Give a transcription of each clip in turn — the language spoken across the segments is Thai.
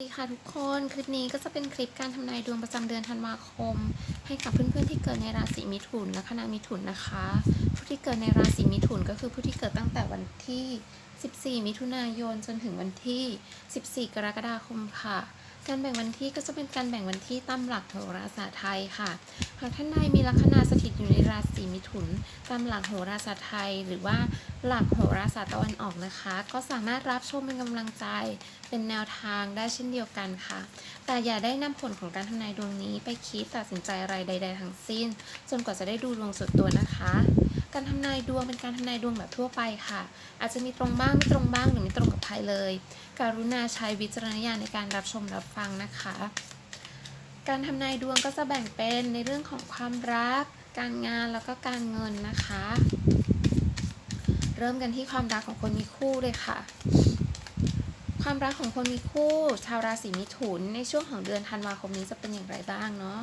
สวัสดีค่ะทุกคนคลิปนี้ก็จะเป็นคลิปการทำนายดวงประจำเดือนธันวาคม ให้กับเพื่อนๆที่เกิดในราศีมิถุนและคณะมิถุนนะคะ ผู้ที่เกิดในราศีมิถุนก็คือผู้ที่เกิดตั้งแต่วันที่ 14 มิถุนายนจนถึงวันที่ 14 กรกฎาคมค่ะ การแบ่งวันที่ก็จะเป็นการแบ่งวันที่ตามหลักโหราศาสตร์ไทยค่ะหากท่านใดมีลัคนาสถิตอยู่ในราศีมิถุน ตามหลักโหราศาสตร์ไทย หรือว่า หลักโหราศาสตร์ตะวันออกนะคะ ก็สามารถรับชมเป็นกำลังใจเป็นแนวทางได้เช่นเดียวกันค่ะ แต่อย่าได้นำผลของการทำนายดวงนี้ไปคิดตัดสินใจอะไรใด ๆ ทั้งสิ้น จนกว่าจะได้ดูดวงส่วนตัวนะคะ การทำนายดวงเป็นการทำนายดวงแบบทั่วไปค่ะ อาจจะมีตรงบ้างไม่ตรงบ้างหรือไม่ตรงกับใครเลยการุณาใช้วิจารณญาณในการรับชมรับฟังนะคะ การทำนายดวงก็จะแบ่งเป็นในเรื่องของความรัก การงานแล้วก็การเงินนะคะ เริ่มกันที่ความรักของคนมีคู่เลยค่ะ ความรักของคนมีคู่ ชาวราศีมิถุนในช่วงของเดือนธันวาคมนี้จะเป็นอย่างไรบ้างเนาะ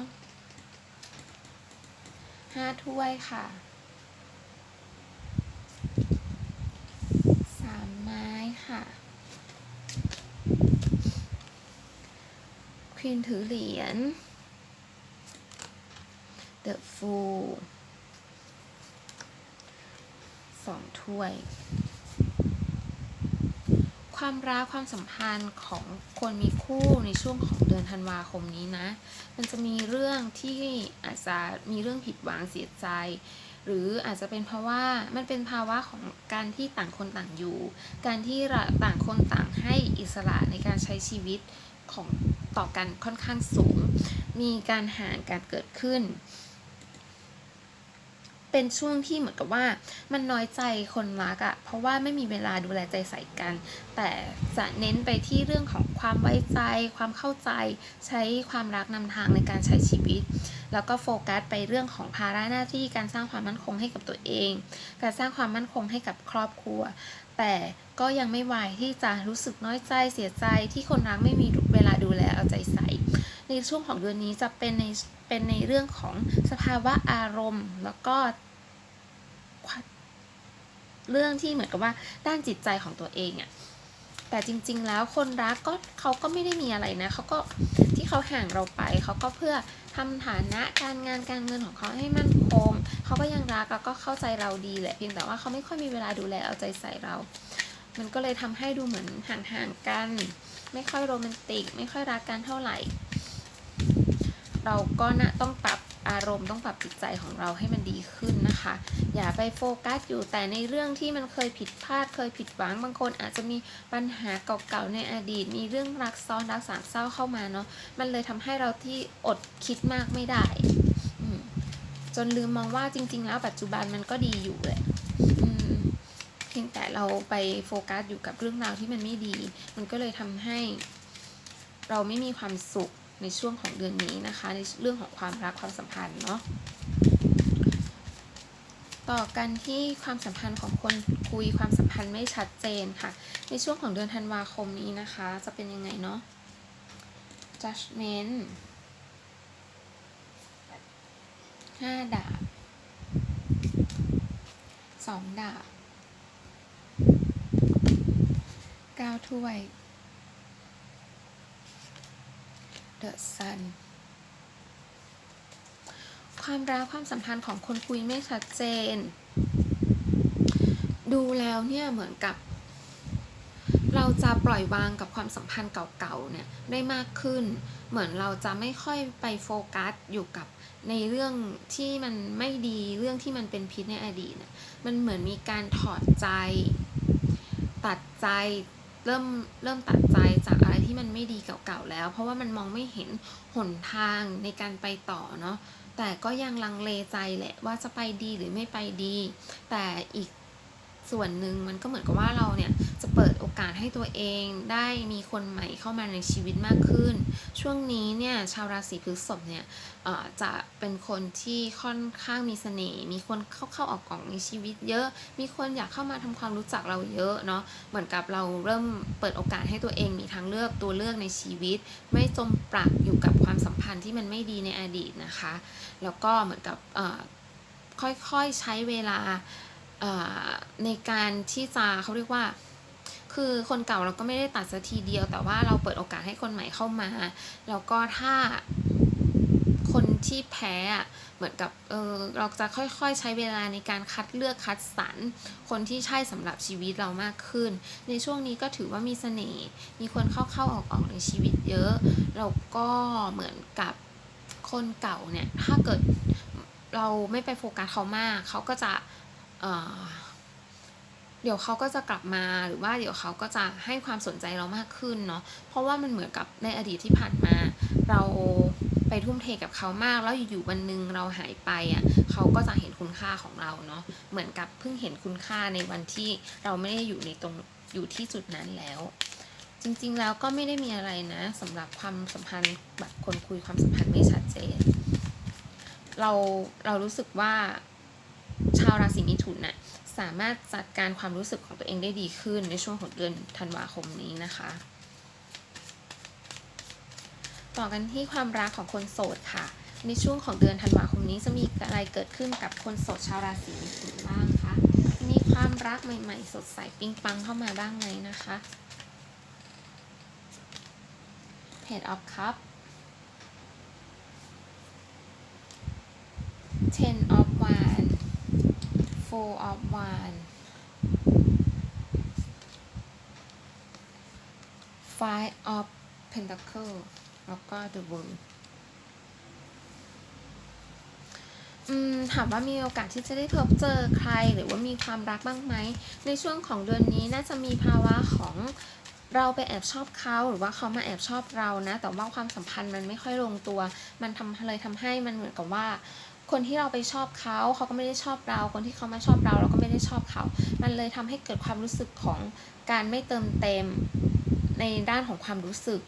ห้าถ้วยค่ะสามไม้ค่ะควีนถือเหรียญเดอะฟู สองถ้วย ความรักความสัมพันธ์ของคนมีคู่ในช่วงของเดือนธันวาคมนี้นะ มันจะมีเรื่องที่อาจจะมีเรื่องผิดหวังเสียใจ หรืออาจจะเป็นเพราะว่ามันเป็นภาวะของการที่ต่างคนต่างอยู่ การที่ต่างคนต่างให้อิสระในการใช้ชีวิตของต่อกันค่อนข้างสูง มีการห่างการเกิดขึ้น เป็นช่วงที่เหมือนกับว่ามันน้อยใจคนรักอะเพราะว่าไม่มีเวลาดูแลใจใส่กัน แต่จะเน้นไปที่เรื่องของความไว้ใจ ความเข้าใจ ใช้ความรักนำทางในการใช้ชีวิต แล้วก็โฟกัสไปเรื่องของภาระหน้าที่การสร้างความมั่นคงให้กับตัวเอง การสร้างความมั่นคงให้กับครอบครัว แต่ก็ยังไม่ไหวที่จะรู้สึกน้อยใจเสียใจที่คนรักไม่มีเวลาดูแลเอาใจใส่ ในช่วงของเดือนนี้จะเป็นในเป็นในเรื่องของสภาวะอารมณ์ แล้วก็เรื่องที่เหมือนกับว่าด้านจิตใจของตัวเองอะแต่จริง ๆ แล้วคนรักก็เขาก็ไม่ได้มีอะไรนะเขาก็ที่เขาห่างเราไปเขาก็เพื่อทำฐานะการงานการเงินของเขาให้มั่นคงเขาก็ยังรักแล้วก็เข้าใจเราดีแหละเพียงแต่ว่าเขาไม่ค่อยมีเวลาดูแลเอาใจใส่เรา มันก็เลยทำให้ดูเหมือนห่างๆกัน ไม่ค่อยโรแมนติก ไม่ค่อยรักกันเท่าไหร่ เราก็นะต้องปรับอารมณ์ต้องปรับจิตใจของเราให้มันดีขึ้นนะคะ อย่าไปโฟกัสอยู่แต่ในเรื่องที่มันเคยผิดพลาดเคยผิดหวังบางคน อาจจะมีปัญหาเก่าๆในอดีต มีเรื่องรักซ้อนรักสามเศร้าเข้ามาเนาะมันเลยทำให้เราที่อดคิดมากไม่ได้ จนลืมมองว่าจริง ๆ แล้วปัจจุบันมันก็ดีอยู่แหละอืมเพียงแต่เราไปโฟกัสอยู่กับเรื่องราวที่มันไม่ดี มันก็เลยทำให้ เราไม่มีความสุข ในช่วงของเดือนนี้นะคะ ในเรื่องของความรักความสัมพันธ์เนาะต่อกันที่ความสัมพันธ์ของคนคุยความสัมพันธ์ไม่ชัดเจนค่ะ ในช่วงของเดือนธันวาคมนี้นะคะ จะเป็นยังไงเนาะ judgment ห้าดาบสองดาบเก้าถ้วย The Sun ความรักความสัมพันธ์ของคนคุยไม่ชัดเจน ดูแล้วเนี่ยเหมือนกับ เราจะปล่อยวางกับความสัมพันธ์เก่าๆเนี่ยได้มากขึ้น เหมือนเราจะไม่ค่อยไปโฟกัสอยู่กับในเรื่องที่มันไม่ดีเรื่องที่มันเป็นพิษในอดีตน่ะมันเหมือนมีการถอดใจ ตัดใจ เริ่มเริ่มตัดใจจากอะไรที่มันไม่ดีเก่าๆแล้ว เพราะว่ามันมองไม่เห็นหนทางในการไปต่อเนาะแต่ก็ยังลังเลใจแหละว่าจะไปดีหรือไม่ไปดี แต่อีกส่วนหนึ่งมันก็เหมือนกับว่าเราเนี่ยจะเปิดโอกาสให้ตัวเองได้มีคนใหม่เข้ามาในชีวิตมากขึ้น ช่วงนี้เนี่ยชาวราศีพฤษภเนี่ยจะเป็นคนที่ค่อนข้างมีเสน่ห์ มีคนเข้าเข้าออกออกในชีวิตเยอะ มีคนอยากเข้ามาทำความรู้จักเราเยอะเนาะ เหมือนกับเราเริ่มเปิดโอกาสให้ตัวเองมีทางเลือกตัวเลือกในชีวิต ไม่จมปลักอยู่กับความสัมพันธ์ที่มันไม่ดีในอดีตนะคะ แล้วก็เหมือนกับค่อยๆใช้เวลาในการที่จะเขาเรียกว่า คือคนเก่าเราก็ไม่ได้ตัดสักทีเดียว แต่ว่าเราเปิดโอกาสให้คนใหม่เข้ามา แล้วก็ถ้าคนที่แพ้เหมือนกับเออเราจะค่อยๆ ใช้เวลาในการคัดเลือกคัดสรรคนที่ใช่สำหรับชีวิตเรามากขึ้น ในช่วงนี้ก็ถือว่ามีเสน่ห์มีคนเข้าๆออกๆในชีวิตเยอะแล้วก็เหมือนกับคนเก่าเนี่ยถ้าเกิดเราไม่ไปโฟกัสเขามาก เขาก็จะเเดี๋ยวเขาก็จะกลับมาหรือว่าเดี๋ยวเขาก็จะให้ความสนใจเรามากขึ้นเนาะเพราะว่ามันเหมือนกับในอดีตที่ผ่านมา เราไปทุ่มเทกับเขามากแล้วอยู่ๆวันหนึ่งเราหายไปอะเขาก็จะเห็นคุณค่าของเราเนาะเหมือนกับเพิ่งเห็นคุณค่าในวันที่เราไม่ได้อยู่ในตรงอยู่ที่จุดนั้นแล้ว จริงๆแล้วก็ไม่ได้มีอะไรนะสำหรับความสัมพันธ์แบบคนคุยความสัมพันธ์ไม่ชัดเจน เราเรารู้สึกว่า ชาวราศีมิถุนน่ะสามารถจัดการความรู้สึกของตัวเองได้ดีขึ้นในช่วงของเดือนธันวาคมนี้นะคะ ต่อกันที่ความรักของคนโสดค่ะ ในช่วงของเดือนธันวาคมนี้จะมีอะไรเกิดขึ้นกับคนโสดชาวราศีมิถุนบ้างคะมีความรักใหม่ ๆ สดใสปิ๊งปังเข้ามาบ้างไหมนะคะ Page of Cup Ten of Four of Wands Five of Pentacle แล้วก็ The World ถามว่ามีโอกาสที่จะได้พบเจอใครหรือว่ามีความรักบ้างไหม ในช่วงของเดือนนี้น่าจะมีภาวะของเราไปแอบชอบเขาหรือว่าเขามาแอบชอบเรานะ แต่ว่าความสัมพันธ์มันไม่ค่อยลงตัว มันทำเลยทำให้มันเหมือนกับว่า คนที่เราไปชอบเขาเขาก็ไม่ได้ชอบเรา คนที่เขามาชอบเราเราก็ไม่ได้ชอบเขา มันเลยทำให้เกิดความรู้สึกของการไม่เติมเต็มในด้านของความรู้สึก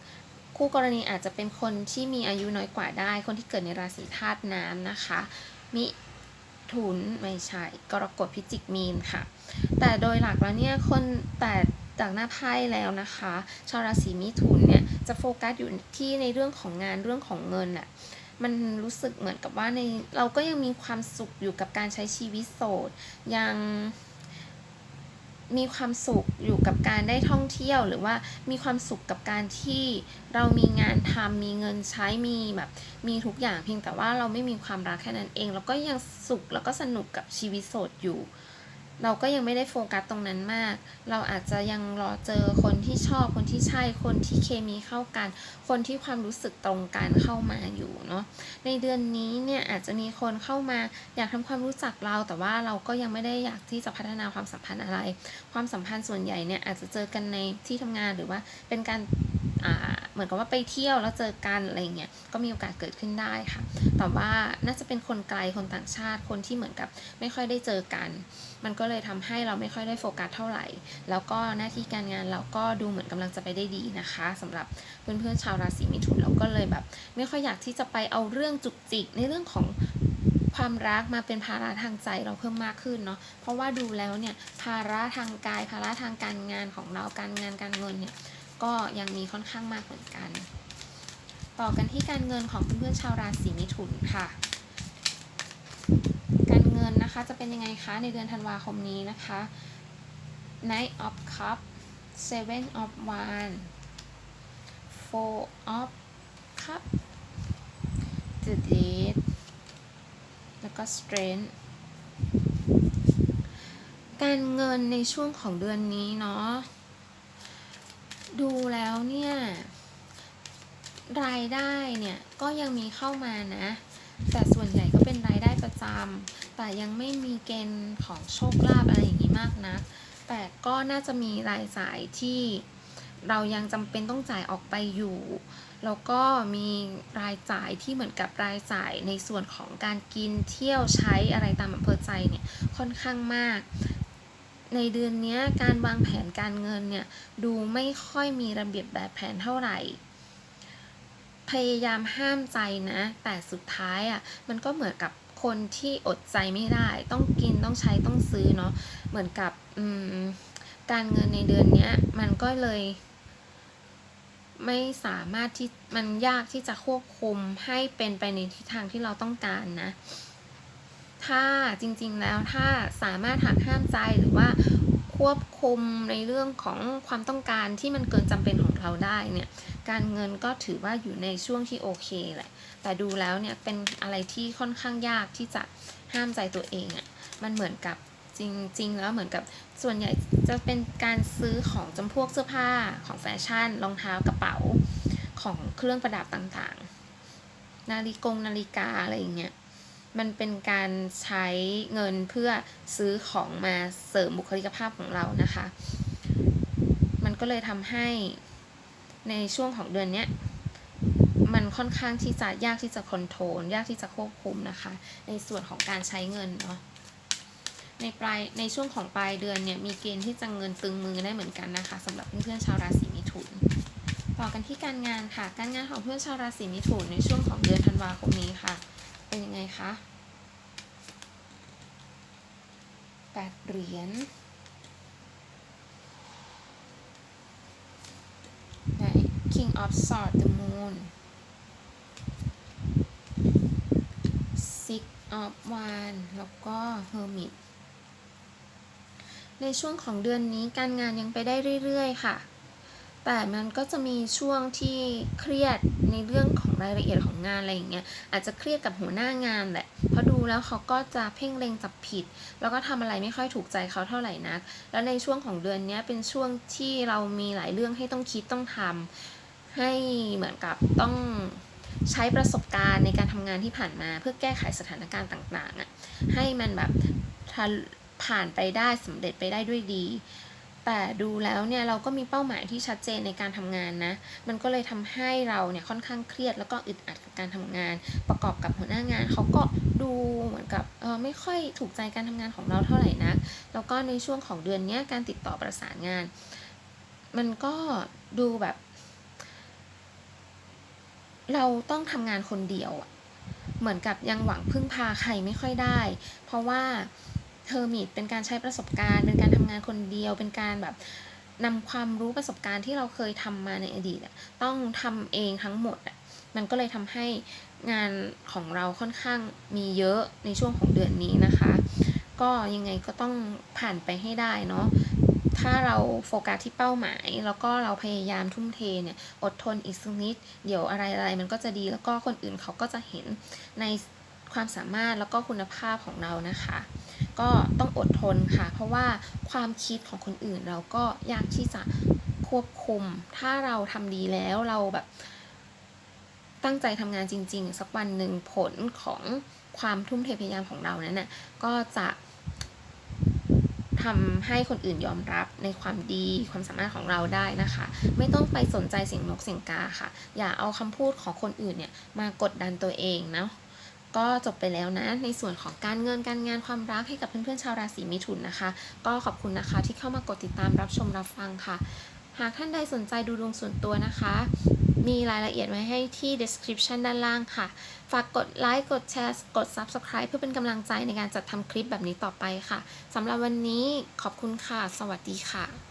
คู่กรณีอาจจะเป็นคนที่มีอายุน้อยกว่าได้ คนที่เกิดในราศีธาตุน้ำนะคะ มิถุนไม่ใช่กรกฎพิจิกมีนค่ะ แต่โดยหลักแล้วเนี่ยคนแต่จากหน้าไพ่แล้วนะคะ ชาวราศีมิถุนเนี่ยจะโฟกัสอยู่ที่ในเรื่องของงานเรื่องของเงินอะ มันรู้สึกเหมือนกับว่าในเราก็ยังมีความสุขอยู่กับการใช้ชีวิตโสด ยังมีความสุขอยู่กับการได้ท่องเที่ยว หรือว่ามีความสุขกับการที่เรามีงานทำมีเงินใช้มีแบบมีทุกอย่างเพียงแต่ว่าเราไม่มีความรักแค่นั้นเอง เราก็ยังสุขแล้วก็สนุกกับชีวิตโสดอยู่ เราก็ยังไม่ได้โฟกัสตรงนั้นมาก เราอาจจะยังรอเจอคนที่ชอบคนที่ใช่ คนที่เคมีเข้ากัน คนที่ความรู้สึกตรงกันเข้ามาอยู่เนาะ ในเดือนนี้เนี่ยอาจจะมีคนเข้ามาอยากทำความรู้จักเรา แต่ว่าเราก็ยังไม่ได้อยากที่จะพัฒนาความสัมพันธ์อะไร ความสัมพันธ์ส่วนใหญ่เนี่ยอาจจะเจอกันในที่ทำงานหรือว่าเป็นการเหมือนกับว่าไปเที่ยวแล้วเจอกันอะไรเงี้ย ก็มีโอกาสเกิดขึ้นได้ค่ะ แต่ว่าน่าจะเป็นคนไกล คนต่างชาติ คนที่เหมือนกับไม่ค่อยได้เจอกัน มันก็เลยทำให้เราไม่ค่อยได้โฟกัสเท่าไหร่ แล้วก็หน้าที่การงานเราก็ดูเหมือนกำลังจะไปได้ดีนะคะสำหรับเพื่อนๆชาวราศีมิถุนเราก็เลยแบบ ไม่ค่อยอยากที่จะไปเอาเรื่องจุกจิกในเรื่องของความรักมาเป็นภาระทางใจเราเพิ่มมากขึ้นเนาะ เพราะว่าดูแล้วเนี่ยภาระทางกายภาระทางการงานของเราการงานการเงินเนี่ยก็ยังมีค่อนข้างมากเหมือนกัน ต่อกันที่การเงินของเพื่อนๆชาวราศีมิถุนค่ะ การเงินนะคะ จะเป็นยังไงคะในเดือนธันวาคมนี้นะคะ Knight of Cup Seven of Wands Four of Cup The Dead แล้วก็ Strength การเงินในช่วงของเดือนนี้เนาะดูแล้วเนี่ย รายได้เนี่ย ก็ยังมีเข้ามานะ แต่ส่วนใหญ่ก็เป็นรายได้ประจำ แต่ยังไม่มีเกณฑ์ของโชคลาภอะไรอย่างนี้มากนะ แต่ก็น่าจะมีรายจ่ายที่เรายังจำเป็นต้องจ่ายออกไปอยู่ แล้วก็มีรายจ่ายที่เหมือนกับรายจ่ายในส่วนของการกินเที่ยวใช้อะไรตามอำเภอใจเนี่ยค่อนข้างมาก ในเดือนนี้การวางแผนการเงินเนี่ยดูไม่ค่อยมีระเบียบแบบแผนเท่าไหร่ พยายามห้ามใจนะ แต่สุดท้ายอะ่ะมันก็เหมือนกับ คนที่อดใจไม่ได้ ต้องกินต้องใช้ต้องซื้อเนาะเหมือนกับการเงินในเดือนนี้มันก็เลย ไม่สามารถที่มันยากที่จะควบคุมให้เป็นไปในทิศทางที่เราต้องการนะ ถ้าจริงๆแล้วถ้าสามารถหักห้ามใจหรือว่าคควบคุมในเรื่องของความต้องการที่มันเกินจำเป็นของเราได้เนี่ย การเงินก็ถือว่าอยู่ในช่วงที่โอเคแหละ แต่ดูแล้วเนี่ยเป็นอะไรที่ค่อนข้างยากที่จะห้ามใจตัวเองอะ่ะ มันเหมือนกับจริง ๆ แล้วเหมือนกับส่วนใหญ่จะเป็นการซื้อของจำพวกเสื้อผ้าของแฟชั่น รองเท้ากระเป๋าของเครื่องประดับต่างๆ นาฬิกงนาฬิกาอะไรอย่างเงี้ยมันเป็นการใช้เงินเพื่อซื้อของมาเสริมบุคลิกภาพของเรานะคะ มันก็เลยทำให้ ในช่วงของเดือนเนี้ยมันค่อนข้างที่จะยากที่จะคอนโทรลยากที่จะควบคุมนะคะ ในส่วนของการใช้เงินเนาะในปลายในช่วงของปลายเดือนเนี่ยมีเกณฑ์ที่จะเงินตึงมือได้เหมือนกันนะคะสำหรับเพื่อนๆชาวราศีมิถุน ต่อกันที่การงานค่ะ การงานของเพื่อนชาวราศีมิถุนในช่วงของเดือนธันวาคมนี้ค่ะ เป็นยังไงคะแปดเหรียญไหน King of Swords the Moon Six of Wands แล้วก็ Hermit ในช่วงของเดือนนี้การงานยังไปได้เรื่อย ๆ ค่ะ แต่มันก็จะมีช่วงที่เครียดในเรื่องของรายละเอียดของงานอะไรอย่างเงี้ย อาจจะเครียดกับหัวหน้างานแหละ เพราะดูแล้วเขาก็จะเพ่งเล็งจับผิด แล้วก็ทำอะไรไม่ค่อยถูกใจเขาเท่าไหร่นัก แล้วในช่วงของเดือนนี้เป็นช่วงที่เรามีหลายเรื่องให้ต้องคิดต้องทำ ให้เหมือนกับต้องใช้ประสบการณ์ในการทำงานที่ผ่านมา เพื่อแก้ไขสถานการณ์ต่างๆอะให้มันแบบผ่านไปได้สำเร็จไปได้ด้วยดี แต่ดูแล้วเนี่ยเราก็มีเป้าหมายที่ชัดเจนในการทำงานนะ มันก็เลยทำให้เราเนี่ยค่อนข้างเครียดแล้วก็อึดอัดกับการทำงาน ประกอบกับหัวหน้างานเขาก็ดูเหมือนกับเออไม่ค่อยถูกใจการทำงานของเราเท่าไหร่นะแล้วก็ในช่วงของเดือนนี้การติดต่อประสานงาน มันก็ดูแบบ เราต้องทำงานคนเดียว เหมือนกับยังหวังพึ่งพาใครไม่ค่อยได้ เพราะว่าเทอร์มิตเป็นการใช้ประสบการณ์ เป็นการทำงานคนเดียว เป็นการแบบนำความรู้ประสบการณ์ที่เราเคยทำมาในอดีตต้องทำเองทั้งหมดมันก็เลยทำให้งานของเราค่อนข้างมีเยอะในช่วงของเดือนนี้นะคะ ก็ยังไงก็ต้องผ่านไปให้ได้เนาะ ถ้าเราโฟกัสที่เป้าหมาย แล้วก็เราพยายามทุ่มเทเนี่ยอดทนอีกสักนิด เดี๋ยวอะไรอะไรมันก็จะดีแล้วก็คนอื่นเขาก็จะเห็นในความสามารถแล้วก็คุณภาพของเรานะคะ ก็ต้องอดทนค่ะ เพราะว่าความคิดของคนอื่นเราก็ยากที่จะควบคุม ถ้าเราทำดีแล้วเราแบบ ตั้งใจทำงานจริง ๆ สักวันหนึ่งผลของความทุ่มเทพยายามของเรานั้นน่ะก็จะ ทำให้คนอื่นยอมรับในความดีความสามารถของเราได้นะคะ ไม่ต้องไปสนใจเสียงนกเสียงกาค่ะ อย่าเอาคำพูดของคนอื่นเนี่ยมากดดันตัวเองเนาะก็จบไปแล้วนะ ในส่วนของการเงินการงานความรักให้กับเพื่อนๆชาวราศีมิถุนนะคะ ก็ขอบคุณนะคะที่เข้ามากดติดตามรับชมรับฟังค่ะ หากท่านใดสนใจดูดวงส่วนตัวนะคะ มีรายละเอียดไว้ให้ที่ description ด้านล่างค่ะ ฝากกดไลค์ กดแชร์ กด subscribe เพื่อเป็นกำลังใจในการจัดทำคลิปแบบนี้ต่อไปค่ะ สำหรับวันนี้ขอบคุณค่ะ สวัสดีค่ะ